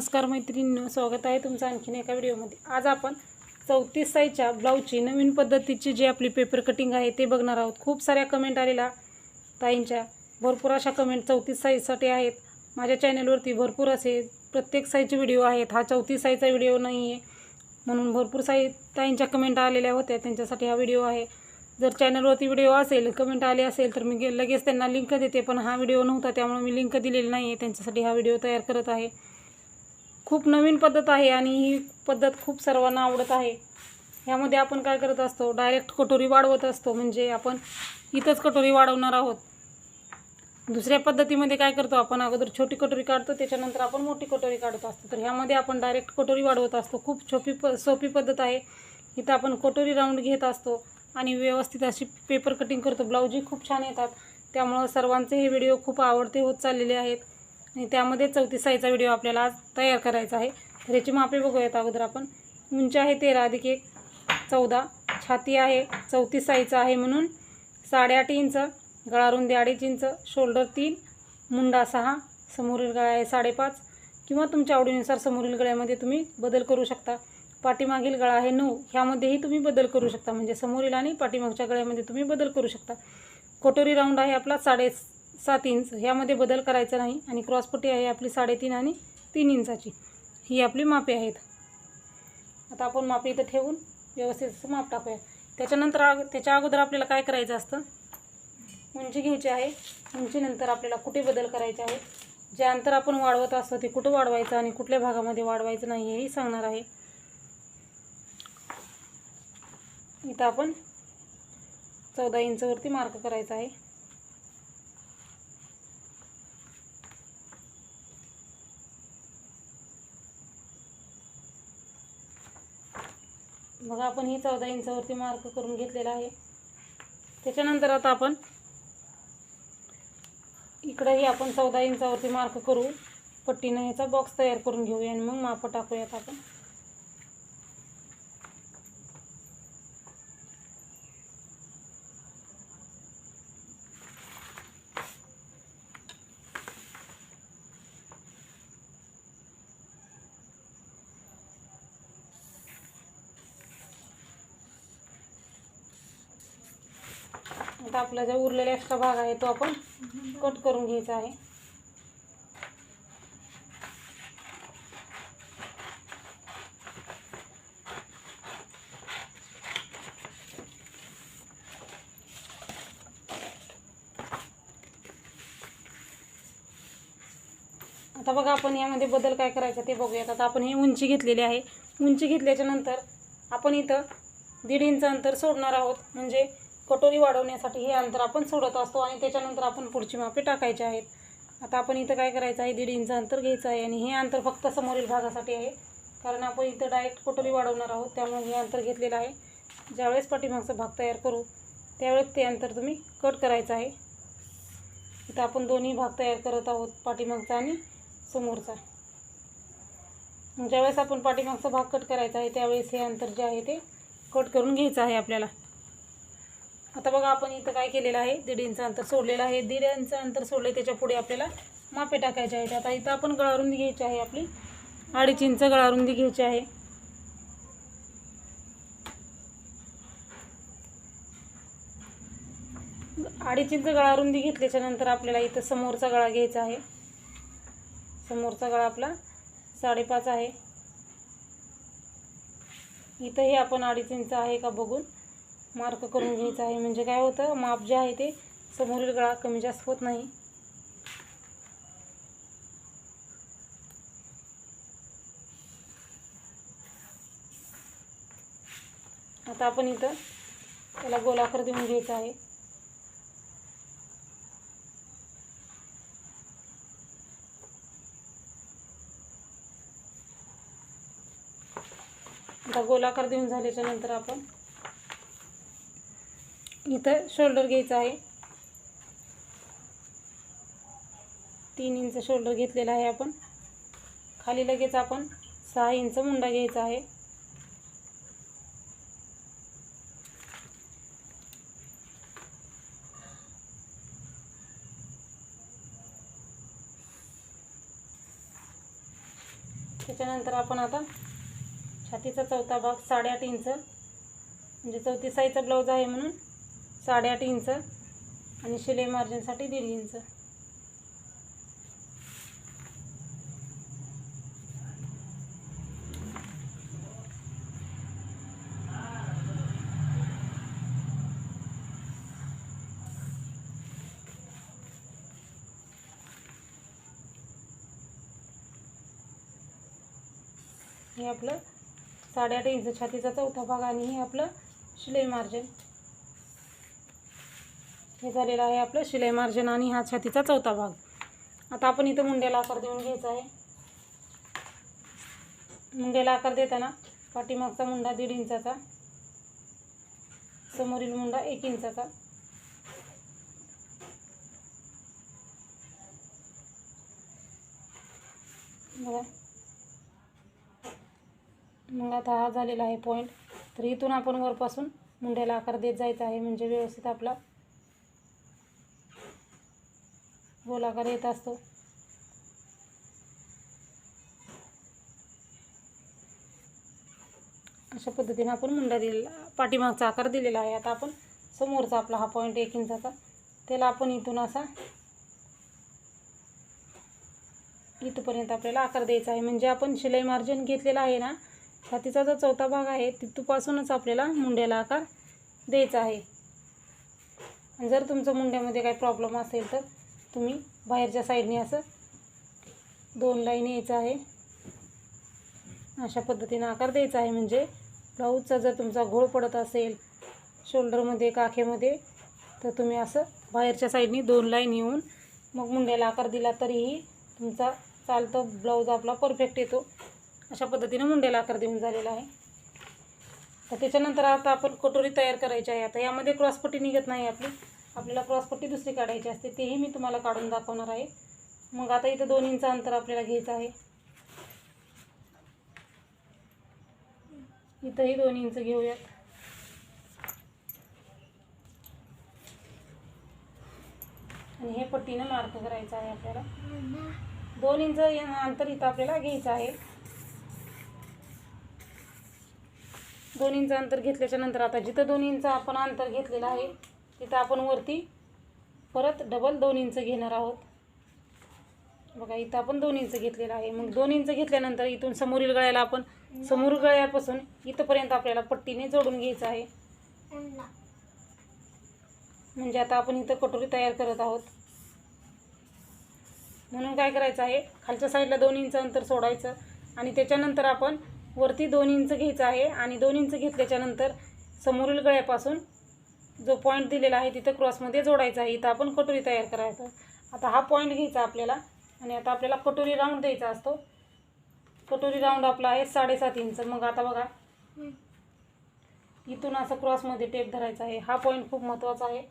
नमस्कार मैत्रिणींनो स्वागत आहे तुमचं आणखीन एका व्हिडिओमध्ये. आज आपण चौतीस साईच्या ब्लाऊजची नवीन पद्धतीची जी आपली पेपर कटिंग आहे ते बघणार आहोत. खूप साऱ्या कमेंट आलेल्या ताईंच्या. भरपूर अशा कमेंट चौतीस साईजसाठी आहेत. माझ्या चॅनलवरती भरपूर असे प्रत्येक साईजचे व्हिडिओ आहेत. हा चौतीस साईजचा व्हिडिओ नाही आहे म्हणून भरपूर साई ताईंच्या कमेंट आलेल्या होत्या. त्यांच्यासाठी हा व्हिडिओ आहे. जर चॅनलवरती व्हिडिओ असेल कमेंट आली असेल तर मी गे- लगेच त्यांना लिंक देते पण हा व्हिडिओ नव्हता त्यामुळे मी लिंक दिलेली नाही आहे त्यांच्यासाठी हा व्हिडिओ तयार करत आहे. खूप नवीन पद्धत आहे आणि ही पद्धत खूप सर्वांना आवडत आहे. ह्यामध्ये आपण काय करत असतो डायरेक्ट कटोरी वाढवत असतो म्हणजे आपण इथंच कटोरी वाढवणार आहोत. दुसऱ्या पद्धतीमध्ये काय करतो आपण अगोदर छोटी कटोरी काढतो त्याच्यानंतर आपण मोठी कटोरी काढत असतो. तर ह्यामध्ये आपण डायरेक्ट कटोरी वाढवत असतो. खूप छोपी प सोपी पद्धत आहे. इथं आपण कटोरी राऊंड घेत असतो आणि व्यवस्थित अशी पेपर कटिंग करतो. ब्लाऊजही खूप छान येतात. त्यामुळं सर्वांचे हे व्हिडिओ खूप आवडते होत चाललेले आहेत. आणि त्यामध्ये चौतीस साईचा व्हिडिओ आपल्याला आज तयार करायचा आहे. तर याची मापे बघूयात अगोदर आपण. उंची आहे तेरा अधिक एक चौदा. छाती आहे चौतीस साईजचा आहे म्हणून साडेआठ इंच गळा रुंदी अडीच इंच शोल्डर तीन मुंडा सहा समोरील गळा आहे साडेपाच किंवा तुमच्या आवडीनुसार समोरील गळ्यामध्ये तुम्ही बदल करू शकता. पाठीमागील गळा आहे नऊ ह्यामध्येही तुम्ही बदल करू शकता. म्हणजे समोरील आणि पाठीमागच्या गळ्यामध्ये तुम्ही बदल करू शकता. कोटोरी राऊंड आहे आपला साडे सात इंच. ह्यामध्ये बदल करायचा नाही आणि क्रॉसपट्टी आहे आपली साडेतीन आणि तीन इंचाची. ही आपली मापे आहेत. आता आपण मापे इथं ठेवून व्यवस्थित माप टाकूया. त्याच्यानंतर अग त्याच्या अगोदर आपल्याला काय करायचं असतं? उंची घ्यायची आहे. उंचीनंतर आपल्याला कुठे बदल करायचे आहे जे अंतर आपण वाढवत असतो ते कुठं वाढवायचं आणि कुठल्या भागामध्ये वाढवायचं नाही हेही सांगणार आहे. इथं आपण चौदा इंचवरती मार्क करायचा आहे. बघा आपण ही चौदा इंचावरती मार्क करून घेतलेला आहे. त्याच्यानंतर आता आपण इकडंही आपण चौदा इंचावरती मार्क करू. पट्टीनं ह्याचा बॉक्स तयार करून घेऊया आणि मग मापं टाकूयात आपण. आता आपला जो उरलेला एक्स्ट्रा भाग आहे तो आपण कट करून घ्यायचा आहे. आता बघा आपण यामध्ये बदल काय करायचा ते बघूयात. आता आपण ही उंची घेतलेली आहे. उंची घेतल्याच्या नंतर आपण इथं दीड इंच अंतर सोडणार आहोत. म्हणजे कटोरी वाढवण्यासाठी हे अंतर आपण सोडत असतो आणि त्याच्यानंतर आपण पुढची मापे टाकायची आहेत. आता आपण इथं काय करायचं आहे? दीड इंच अंतर घ्यायचं आहे आणि हे अंतर फक्त समोरील भागासाठी आहे. कारण आपण इथं डायरेक्ट कटोरी वाढवणार आहोत त्यामुळे हे अंतर घेतलेलं आहे. ज्यावेळेस पाठीमागचा भाग तयार करू त्यावेळेस ते अंतर तुम्ही कट करायचं आहे. इथं आपण दोन्ही भाग तयार करत आहोत पाठीमागचा आणि समोरचा. ज्यावेळेस आपण पाठीमागचा भाग कट करायचा आहे त्यावेळेस हे अंतर जे आहे ते कट करून घ्यायचं आहे आपल्याला. आता बघा आपण इथं काय केलेलं आहे? दीड इंच अंतर सोडलेलं आहे. दीड इंच अंतर सोडले त्याच्या पुढे आपल्याला मापे टाकायचे आहेत. आता इथं आपण गळारुंदी घ्यायची आहे आपली. अडीच इंच गळारुंदी घ्यायची आहे. अडीच इंच गळारुंदी घेतल्याच्या नंतर आपल्याला इथं समोरचा गळा घ्यायचा आहे. समोरचा गळा आपला साडेपाच आहे. इथंही आपण अडीच इंच आहे का बघून मार्क करून घ्यायचं आहे. म्हणजे काय होतं माप जे आहे ते समोरील गळा कमी जास्त होत नाही. आता आपण इथं त्याला गोलाकार देऊन घ्यायचा आहे. आता गोलाकार देऊन झाल्याच्यानंतर आपण इथं शोल्डर घ्यायचं आहे. तीन इंच शोल्डर घेतलेला आहे आपण. खाली लगेच आपण सहा इंच मुंडा घ्यायचा आहे. त्याच्यानंतर आपण आता छातीचा चौथा भाग साडेआठ इंच म्हणजे चौथी साईजचा ब्लाऊज आहे म्हणून साडेआठ इंच आणि शिलाई मार्जिनसाठी दीड इंच. हे आपलं साडेआठ इंच छातीचा चौथा भाग आणि हे आपलं शिलाई मार्जिन हे झालेलं आहे आपलं शिलाई मार्जिन आणि हा छातीचा चौथा भाग. आता आपण इथं मुंड्याला आकार देऊन घ्यायचा आहे. मुंड्याला आकार देताना पाठीमागचा मुंडा दीड इंचाचा समोरील मुंडा एक इंचाचा. बघा. मग आता हा झालेला आहे पॉईंट तर इथून आपण वरपासून मुंड्याला आकार देत जायचा आहे म्हणजे व्यवस्थित आपला गोलाकार येत असतो. अशा पद्धतीने आपण मुंडा दिलेला पाठीमागचा आकार दिलेला आहे. आता आपण समोरचा आपला हा पॉईंट एक इंचाचा. त्याला आपण इथून असा इथपर्यंत आपल्याला आकार द्यायचा आहे. म्हणजे आपण शिलाई मार्जिन घेतलेला आहे ना छातीचा जो चौथा भाग आहे तिथपासूनच आपल्याला मुंड्याला आकार द्यायचा आहे. जर तुमचं मुंड्यामध्ये काही प्रॉब्लेम असेल तर तुम्ही बाहेरच्या साईडने असं दोन लाईन यायचं आहे. अशा पद्धतीनं आकार द्यायचा आहे. म्हणजे ब्लाऊजचा जर तुमचा घोळ पडत असेल शोल्डरमध्ये काखेमध्ये तर तुम्ही असं बाहेरच्या साईडनी दोन लाईन येऊन मग मुंड्याला आकार दिला तरीही तुमचा चालतं ब्लाऊज आपला परफेक्ट येतो. अशा पद्धतीनं मुंड्याला आकार देऊन झालेला आहे. तर त्याच्यानंतर आता आपण कटोरी तयार करायची आहे. आता यामध्ये क्रॉसपट्टी निघत नाही आपली. आपल्याला क्रॉसपट्टी दुसरी काढायची असते तेही मी तुम्हाला काढून दाखवणार आहे. मग आता इथं दोन इंच अंतर आपल्याला घ्यायचं आहे. इथंही दोन इंच घेऊयात. आणि हे पट्टीनं मार्क करायचं आहे आपल्याला. दोन इंच अंतर इथं आपल्याला घ्यायचं आहे. दोन इंच अंतर घेतल्याच्या नंतर आता जिथं दोन इंच आपण अंतर घेतलेलं आहे तिथं आपण वरती परत डबल दोन इंच घेणार आहोत. बघा इथं आपण दोन इंच घेतलेलं आहे. मग दोन इंच घेतल्यानंतर इथून समोरील गळ्याला आपण समोर गळ्यापासून इथंपर्यंत आपल्याला पट्टीने जोडून घ्यायचं आहे. म्हणजे आता आपण इथं कटोरी तयार करत आहोत. म्हणून काय करायचं आहे खालच्या साईडला दोन इंच अंतर सोडायचं आणि त्याच्यानंतर आपण वरती दोन इंच घ्यायचं आहे आणि दोन इंच घेतल्याच्यानंतर समोरील गळ्यापासून जो पॉईंट दिलेला आहे तिथं क्रॉसमध्ये जोडायचा आहे इथं आपण कटोरी तयार करायचं. आता हा पॉईंट घ्यायचा आपल्याला आणि आता आपल्याला कटोरी राऊंड द्यायचा असतो. कटोरी राऊंड आपला आहे साडेसात इंच मग आता बघा. इथून असं क्रॉसमध्ये टेप धरायचा आहे. हा पॉईंट खूप महत्त्वाचा आहे.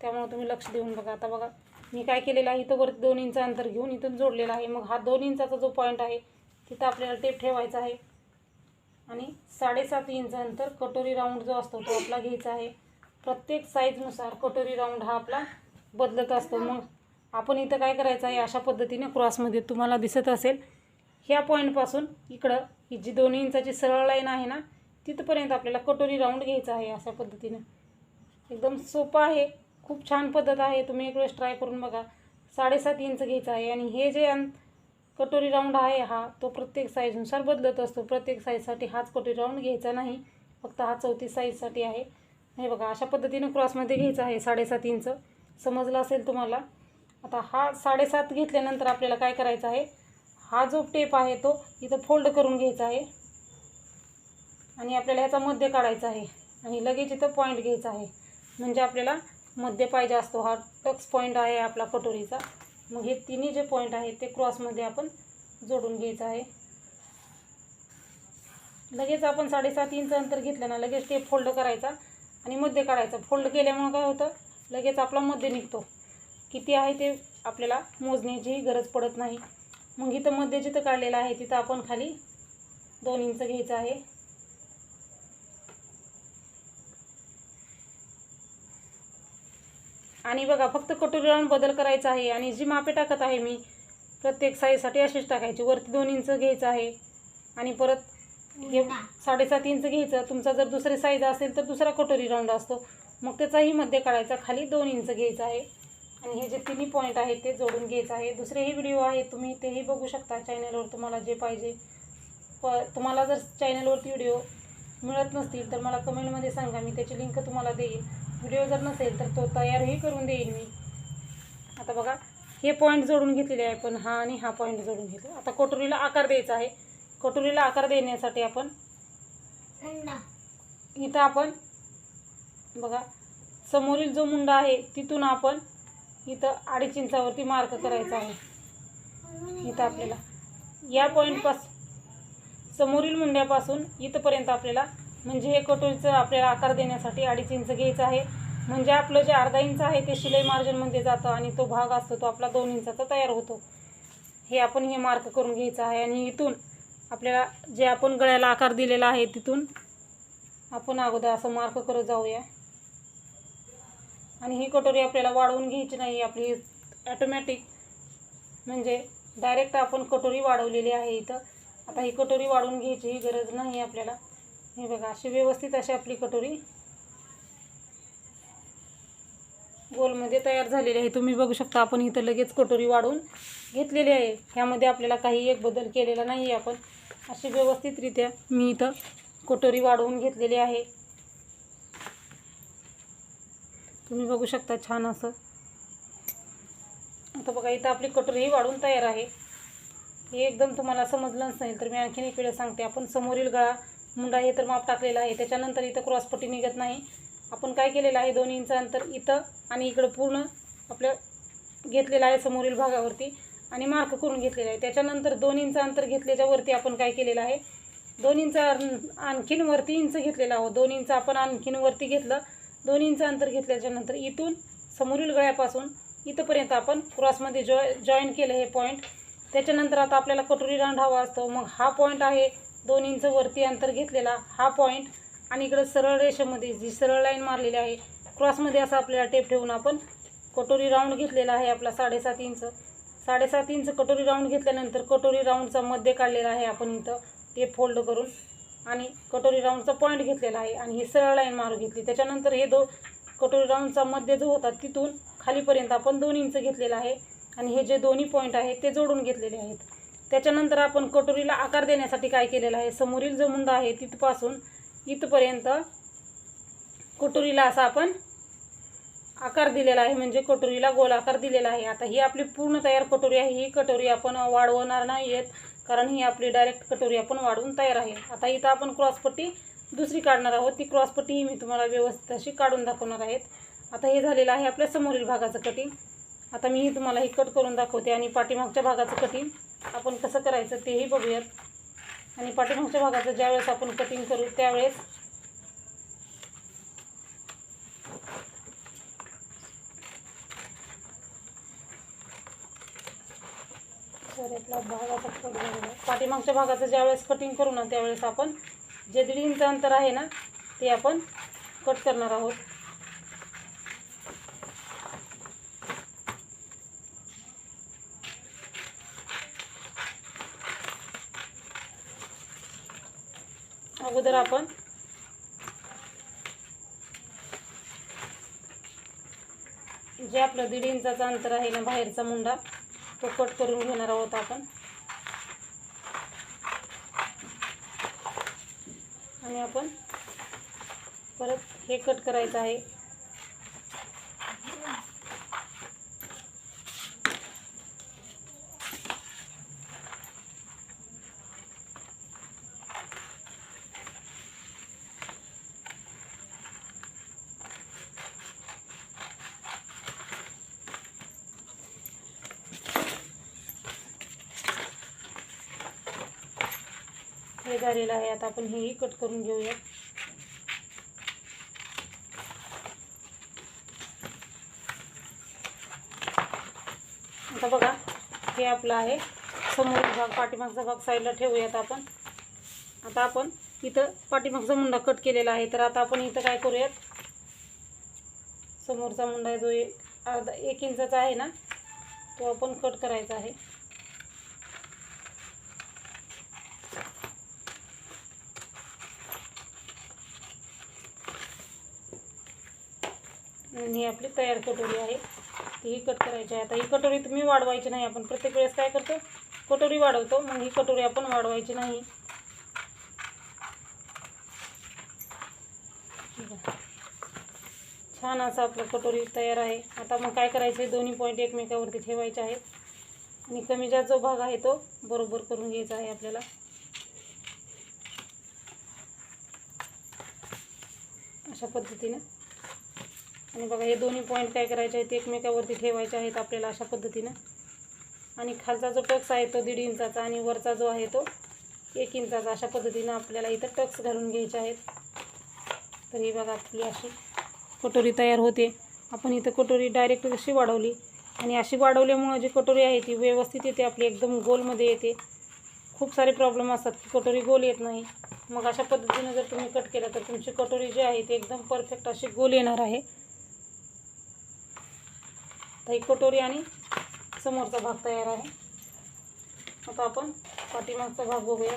त्यामुळे तुम्ही लक्ष देऊन बघा. आता बघा. मी काय केलेलं आहे? इथं वरती दोन इंच अंतर घेऊन इथून जोडलेला आहे. मग हा दोन इंचाचा जो पॉईंट आहे तिथं आपल्याला टेप ठेवायचा आहे. आणि साडेसात इंच अंतर कटोरी राऊंड जो असतो तो आपला घ्यायचा आहे. प्रत्येक साईजनुसार कटोरी राऊंड हा आपला बदलत असतो. मग आपण इथं काय करायचं आहे? अशा पद्धतीने क्रॉसमध्ये तुम्हाला दिसत असेल. ह्या पॉईंटपासून इकडं ही जी दोन इंचाची सरळ लाईन आहे ना तिथपर्यंत आपल्याला कटोरी राऊंड घ्यायचा आहे अशा पद्धतीनं. एकदम सोपं आहे. खूप छान पद्धत आहे. तुम्ही एक वेळेस ट्राय करून बघा. साडेसात इंच घ्यायचं आहे. आणि हे जे कटोरी राऊंड आहे हा तो प्रत्येक साईजनुसार बदलत असतो. प्रत्येक साईजसाठी हाच कटोरी राऊंड घ्यायचा नाही. फक्त हा चौतीस साईजसाठी आहे. हे बघा अशा पद्धतीनं क्रॉसमध्ये घ्यायचं आहे साडेसात इंच. समजलं असेल तुम्हाला? आता हा साडेसात घेतल्यानंतर आपल्याला काय करायचं आहे? हा जो टेप आहे तो इथं फोल्ड करून घ्यायचा आहे. आणि आपल्याला ह्याचा मध्य काढायचा आहे. आणि लगेच इथं पॉईंट घ्यायचा आहे. म्हणजे आपल्याला मध्य पाहिजे असतो. हा टक्स पॉईंट आहे आपला कटोरीचा. मग हे तिन्ही जे पॉईंट आहेत ते क्रॉसमध्ये आपण जोडून घ्यायचं आहे. लगेच आपण साडेसात इंच अंतर घेतलं ना लगेच टेप फोल्ड करायचा. आणि मध्य काढायचा. फोल्ड केल्यामुळं काय होतं? लगेच आपला मध्य निघतो. किती आहे ते आपल्याला मोजण्याचीही गरज पडत नाही. मग इथं मध्य जिथं काढलेलं आहे तिथं आपण खाली दोन इंच घ्यायचं आहे. आणि बघा फक्त कटोरी बदल करायचा आहे. आणि जी मापे टाकत आहे मी प्रत्येक साईजसाठी अशीच टाकायची. वरती दोन इंच घ्यायचं आहे. आणि परत हे साडेसात इंच घ्यायचं तुमचा जर दुसरे साईज असेल तर दुसरा कटोरी राऊंड असतो. मग त्याचाही मध्ये काढायचा खाली दोन इंच घ्यायचं आहे. आणि हे जे तिन्ही पॉईंट आहेत ते जोडून घ्यायचं आहे. दुसरेही व्हिडिओ आहेत तुम्ही तेही बघू शकता चॅनलवर तुम्हाला जे पाहिजे. प तुम्हाला जर चॅनलवरती व्हिडिओ मिळत नसतील तर मला कमेंटमध्ये सांगा मी त्याची लिंक तुम्हाला देईन. व्हिडिओ जर नसेल तर तो तयारही करून देईन मी. आता बघा हे पॉईंट जोडून घेतलेले आहे पण हा आणि हा पॉईंट जोडून घेतो आता कटोरीला आकार द्यायचा आहे. कटोरीला आकार देण्यासाठी आपण इथं आपण बघा समोरील जो मुंडा आहे तिथून आपण इथं अडीच इंचावरती मार्क करायचा आहे. इथं आपल्याला. या पॉईंटपास समोरील मुंड्यापासून इथंपर्यंत आपल्याला म्हणजे हे कटोरीचं आपल्याला आकार देण्यासाठी अडीच इंच घ्यायचं आहे. म्हणजे आपलं जे अर्धा इंच आहे ते शिलाई मार्जिनमध्ये जातं आणि तो भाग असतो तो आपला दोन इंचाचा तयार होतो. हे आपण हे मार्क करून घ्यायचं आहे आणि इथून आपल्याला जे आपण गळ्याला आकार दिलेला आहे तिथून आपण अगोदर असं मार्क करत जाऊया. आणि ही कटोरी आपल्याला वाढवून घ्यायची नाही आपली ॲटोमॅटिक म्हणजे डायरेक्ट आपण कटोरी वाढवलेली आहे इथं. आता ही कटोरी वाढवून घ्यायची ही गरज नाही आपल्याला. हे बघा अशी व्यवस्थित अशी आपली कटोरी गोलमध्ये तयार झालेले आहे. तुम्ही बघू शकता आपण इथं लगेच कटोरी वाढवून घेतलेली आहे. ह्यामध्ये आपल्याला काही एक बदल केलेला नाही आहे आपण. अशी व्यवस्थितरित्या मी इथं कटोरी वाढवून घेतलेली आहे. तुम्ही बघू शकता छान असं. आता बघा इथं आपली कटोरीही वाढून तयार आहे. हे एकदम तुम्हाला समजलंच नाही तर मी आणखीन एक वेळा सांगते. आपण समोरील गळा मुंडा हे तर माप टाकलेला आहे. त्याच्यानंतर इथं क्रॉसपट्टी निघत नाही. आपण काय केलेलं आहे दोन इंच अंतर इथं आणि इकडं पूर्ण आपलं घेतलेलं आहे समोरील भागावरती आणि मार्क करून घेतलेलं आहे. त्याच्यानंतर दोन इंच अंतर घेतल्याच्या वरती आपण काय केलेलं आहे? दोन इंच आणखीन वरती इंच घेतलेला आहोत. दोन इंच आपण आणखीन वरती घेतलं. दोन इंच अंतर घेतल्याच्या नंतर इथून समोरील गळ्यापासून इथंपर्यंत आपण क्रॉसमध्ये जॉय जॉईन केलं हे पॉईंट त्याच्यानंतर आता आपल्याला कटोरी रांड हवा असतो. मग हा पॉईंट आहे. दोन इंच वरती अंतर घेतलेला हा पॉईंट आणि इकडं सरळ रेषेमध्ये जी सरळ लाईन मारलेली आहे क्रॉसमध्ये असं आपल्याला टेप ठेवून आपण कटोरी राऊंड घेतलेला आहे आपला साडेसात इंच साडेसात इंच कटोरी राऊंड घेतल्यानंतर कटोरी राऊंडचा मध्य काढलेला आहे आपण इथं टेप फोल्ड करून. आणि कटोरी राऊंडचा पॉईंट घेतलेला आहे आणि ही सरळ लाईन मारून घेतली. त्याच्यानंतर हे दो कटोरी राऊंडचा मध्य जो होता तिथून खालीपर्यंत आपण दोन इंच घेतलेला आहे. आणि हे जे दोन्ही पॉईंट आहेत ते जोडून घेतलेले आहेत. त्याच्यानंतर आपण कटोरीला आकार देण्यासाठी काय केलेलं आहे? समोरील जो मुंडा आहे तिथपासून इथपर्यंत कटोरीला असा आपण आकार दिलेला आहे म्हणजे कटोरीला गोल आकार दिलेला आहे. आता ही आपली पूर्ण तयार कटोरी आहे ही कटोरी आपण वाढवणार नाही आहेत कारण ही आपली डायरेक्ट कटोरी आपण वाढवून तयार आहे. आता इथं आपण क्रॉसपट्टी दुसरी काढणार आहोत. ती क्रॉसपट्टी मी तुम्हाला व्यवस्थित अशी काढून दाखवणार आहेत. आता हे झालेलं आहे आपल्या समोरील भागाचं कटिंग आता मी तुम्हाला हे कट करून दाखवते आणि पाठीमागच्या भागाचं कटिंग आपण कसं करायचं तेही बघूयात. आणि पाठीमागच्या भागाचं ज्यावेळेस आपण कटिंग करू त्यावेळेस भागाचा पाठीमागच्या भागाचं ज्यावेळेस कटिंग करू ना त्यावेळेस आपण जे दीड इंच अंतर आहे ना ते आपण कट करणार आहोत. अगोदर आपण जे आपलं दीड इंचाचं अंतर आहे ना बाहेरचा मुंडा तो कट करून घेणार आहोत आपण. आणि आपण परत हे कट करायचं आहे. हे झालेलं आहे. आता आपण हेही कट करून घेऊया. आता बघा हे आपलं आहे. समोर भाग पाठीमागचा भाग साईडला ठेवूयात आपण. आता आपण इथं पाठीमागचा मुंडा कट केलेला आहे. तर आता आपण इथं काय करूयात? समोरचा मुंडा जो एक अर्धा एक इंचाचा आहे ना तो आपण कट करायचा आहे. आणि ही आपली तयार कटोरी आहे. ती ही कट करायची आहे. आता ही कटोरी तुम्ही वाढवायची नाही. आपण प्रत्येक वेळेस काय करतो? कटोरी वाढवतो. मग ही कटोरी आपण वाढवायची नाही. छान असं आपलं कटोरी तयार आहे. आता मग काय करायचं? आहे दोन्ही पॉईंट एकमेकावरती ठेवायचे आहेत. आणि कमी जास्त जो भाग आहे तो बरोबर करून घ्यायचा आहे आपल्याला. अशा पद्धतीनं. आणि बघा हे दोन्ही पॉईंट काय करायचे आहेत एकमेकावरती ठेवायचे आहेत आपल्याला अशा पद्धतीनं. आणि खालचा जो टक्स आहे तो दीड इंचाचा आणि वरचा जो आहे तो एक इंचाचा अशा पद्धतीनं आपल्याला इथं टक्स घालून घ्यायचे आहेत. तर ही बघा आपली अशी कटोरी तयार होते. आपण इथं कटोरी डायरेक्ट कशी वाढवली? आणि अशी वाढवल्यामुळं जी कटोरी आहे ती व्यवस्थित येते आपली एकदम गोलमध्ये येते. खूप सारे प्रॉब्लेम असतात की कटोरी गोल येत नाही. मग अशा पद्धतीनं जर तुम्ही कट केला तर तुमची कटोरी जी आहे ती एकदम परफेक्ट अशी गोल येणार आहे. आता ही कटोरी आणि समोरचा भाग तयार आहे. आता आपण पाठीमागचा भाग बघूया.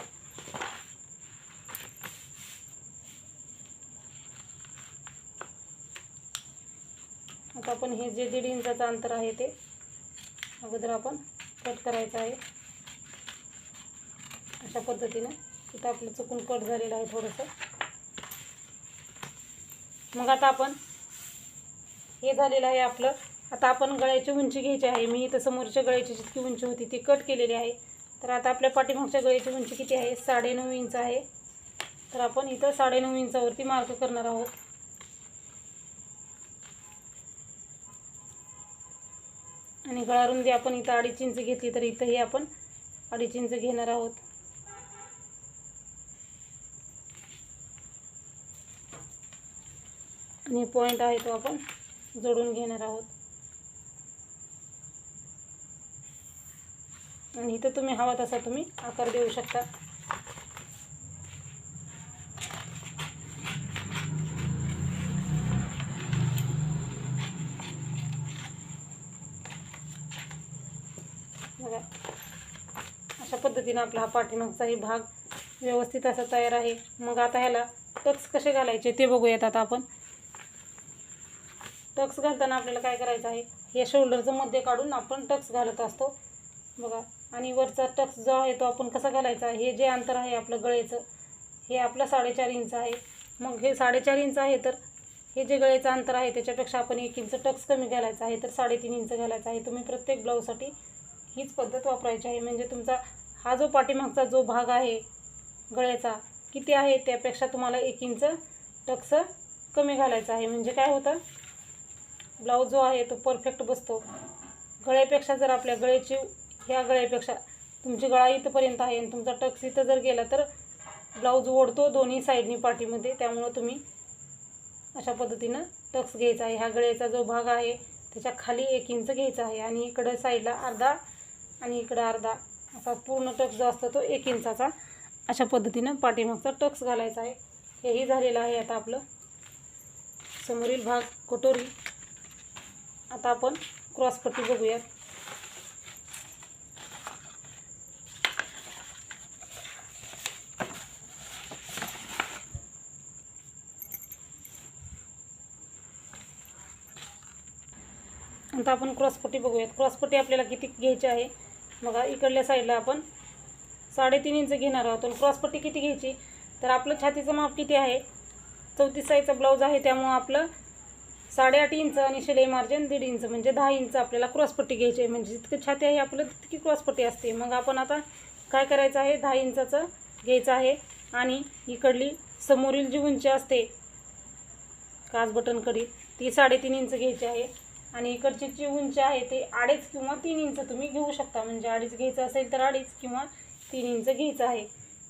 आता आपण हे जे दीड इंचाचं अंतर आहे ते अगोदर आपण कट करायचं आहे. अशा पद्धतीनं तिथं आपलं चुकून कट झालेलं आहे थोडंसं. मग आता आपण हे झालेलं आहे आपलं आता आपण गळ्याची उंची घ्यायची आहे. मी इथं समोरच्या गळ्याची जितकी उंची होती ती कट केलेली आहे. तर आता आपल्या पाठीमागच्या गळ्याची उंची किती आहे? साडेनऊ इंच आहे. तर आपण इथं साडेनऊ इंचावरती मार्क करणार आहोत. आणि गळारुंदी आपण इथं अडीच इंच घेतली तर इथंही आपण अडीच इंच घेणार आहोत. आणि पॉईंट आहे तो आपण जोडून घेणार आहोत. आणि इथं तुम्ही हवा तसा तुम्ही आकार देऊ शकता. बघा अशा पद्धतीनं आपला हा पाठीमागचाही भाग व्यवस्थित असा तयार आहे. मग आता ह्याला टक्स कसे घालायचे ते बघूयात आता आपण. टक्स घालताना आपल्याला काय करायचं आहे? या शोल्डरचं मध्य काढून आपण टक्स घालत असतो. बघा आणि वरचा टक्स जो आहे तो आपण कसा घालायचा? हे जे अंतर आहे आपलं गळेचं हे आपलं साडेचार इंच आहे. मग हे साडेचार इंच आहे तर हे जे गळेचं अंतर आहे त्याच्यापेक्षा आपण एक इंच टक्स कमी घालायचा आहे तर साडेतीन इंच घालायचा आहे. तुम्ही प्रत्येक ब्लाऊजसाठी हीच पद्धत वापरायची आहे. म्हणजे तुमचा हा जो पाठीमागचा जो भाग आहे गळ्याचा किती आहे त्यापेक्षा तुम्हाला एक इंच टक्स कमी घालायचा आहे. म्हणजे काय होतं? ब्लाऊज जो आहे तो परफेक्ट बसतो. गळ्यापेक्षा जर आपल्या गळ्याची ह्या गळ्यापेक्षा. तुमची गळा इथंपर्यंत आहे आणि तुमचा टक्स इथं जर गेला तर ब्लाऊज ओढतो दोन्ही साईडनी पाठीमध्ये. त्यामुळं तुम्ही अशा पद्धतीनं टक्स घ्यायचा आहे. ह्या गळ्याचा जो भाग आहे त्याच्याखाली एक इंच घ्यायचा आहे आणि इकडं साईडला अर्धा आणि इकडं अर्धा असा पूर्ण टक्स जो असतो तो एक इंचाचा अशा पद्धतीनं पाठीमागचा टक्स घालायचा आहे. हेही झालेलं आहे आता आपलं. समोरील भाग कटोरी. आता आपण क्रॉसपट्टी बघूयात. आता आपण क्रॉसपट्टी बघूयात. क्रॉसपट्टी आपल्याला किती घ्यायची आहे? बघा इकडल्या साईडला आपण साडेतीन इंच घेणार आहोत. आणि क्रॉसपट्टी किती घ्यायची? तर आपलं छातीचं माप किती आहे? चौतीस साईजचा ब्लाऊज आहे त्यामुळं आपलं साडेआठ इंच आणि शिलाई मार्जिन दीड इंच म्हणजे दहा इंच आपल्याला क्रॉसपट्टी घ्यायची आहे. म्हणजे जितकं छाती आहे आपलं तितकी क्रॉसपट्टी असते. मग आपण आता काय करायचं आहे? दहा इंचाचं घ्यायचं आहे. आणि इकडली समोरील जी उंची असते काच बटनकडील ती साडेतीन इंच घ्यायची आहे. आणि इकडची जी उंची आहे ते अडीच किंवा तीन इंच तुम्ही घेऊ शकता. म्हणजे अडीच घ्यायचं असेल तर अडीच किंवा तीन इंच घ्यायचं आहे.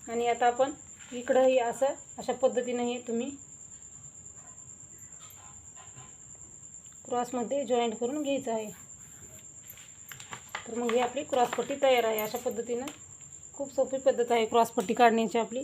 आणि आता आपण इकडंही असं अशा पद्धतीनं हे तुम्ही क्रॉसमध्ये जॉईंट करून घ्यायचं आहे. तर मग ही आपली क्रॉसपट्टी तयार आहे. अशा पद्धतीनं खूप सोपी पद्धत आहे क्रॉसपट्टी काढण्याची आपली.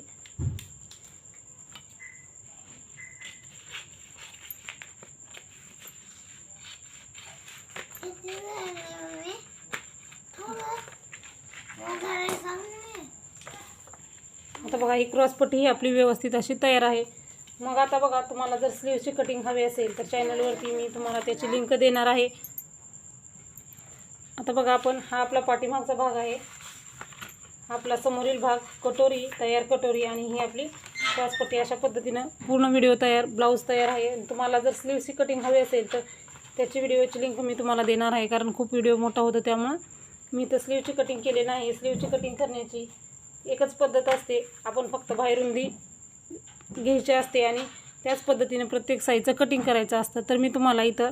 बघा ही क्रॉसपट्टी ही आपली व्यवस्थित अशी तयार आहे. मग आता बघा तुम्हाला जर स्लीवची कटिंग हवी असेल तर चॅनलवरती मी तुम्हाला त्याची लिंक देणार आहे. आता बघा आपण हा आपला पाठीमागचा भाग आहे. आपला समोरील भाग कटोरी तयार कटोरी आणि ही आपली क्रॉसपट्टी अशा पद्धतीनं पूर्ण व्हिडिओ तयार ब्लाऊज तयार आहे. तुम्हाला जर स्लीवची कटिंग हवी असेल तर त्याची व्हिडिओची लिंक मी तुम्हाला देणार आहे कारण खूप व्हिडिओ मोठा होतो त्यामुळं. मी तर स्लीवची कटिंग केली नाही. स्लीवची कटिंग करण्याची एकच पद्धत असते. आपण फक्त बाहेरून दी घ्यायचे असते आणि त्याच पद्धतीने प्रत्येक साईजचं कटिंग करायचं असतं. तर मी तुम्हाला इथं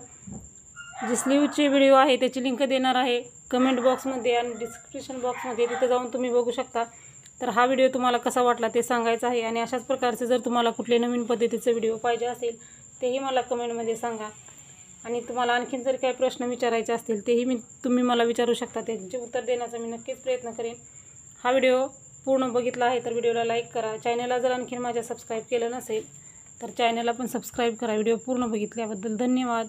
जी स्लीवचे व्हिडिओ आहे त्याची लिंक देणार आहे. कमेंट बॉक्समध्ये आणि डिस्क्रिप्शन बॉक्समध्ये तिथं जाऊन तुम्ही बघू शकता. तर हा व्हिडिओ तुम्हाला कसा वाटला ते सांगायचं आहे आणि अशाच प्रकारचे जर तुम्हाला कुठले नवीन पद्धतीचे व्हिडिओ पाहिजे असेल तेही मला कमेंटमध्ये सांगा. आणि तुम्हाला आणखीन जर काही प्रश्न विचारायचे असतील तेही मी तुम्ही मला विचारू शकता. त्यांचे उत्तर देण्याचा मी नक्कीच प्रयत्न करेन. हा व्हिडिओ पूर्ण बघितला आहे तर व्हिडिओला लाईक करा. चॅनलला जर आणखीन माझ्या सबस्क्राईब केलं नसेल तर चॅनलला पण सबस्क्राईब करा. व्हिडिओ पूर्ण बघितल्याबद्दल धन्यवाद.